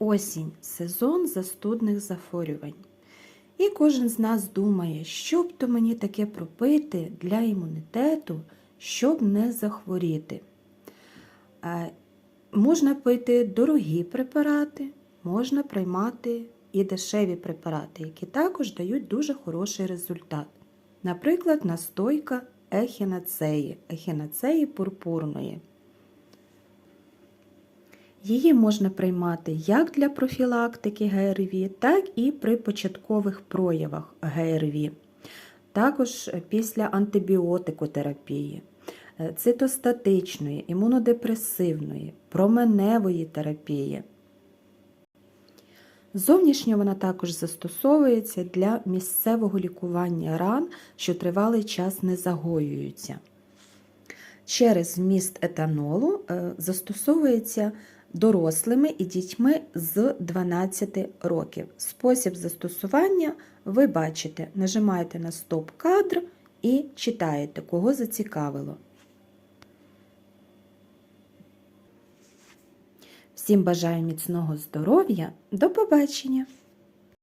осінь сезон застудних захворювань. І кожен з нас думає, що б то мені таке пропити для імунітету, щоб не захворіти. Е, Можна пити дорогі препарати, можна приймати і дешеві препарати, які також дають дуже хороший результат. Наприклад, настойка ехінацеї, ехінацеї пурпурної. Її можна приймати як для профілактики ГРВІ, так і при початкових проявах ГРВІ. Також після антибіотикотерапії, е, цитостатичної, імунодепресивної, променевої терапії. Зовнішньо вона також застосовується для місцевого лікування ран, що тривалий час не загоюються. Через вміст етанолу е, застосовується дорослими і дітьми з 12 років. Спосіб застосування ви бачите, нажимаєте на стоп-кадр і читаєте, кого зацікавило. Всім бажаю міцного здоров'я. До побачення!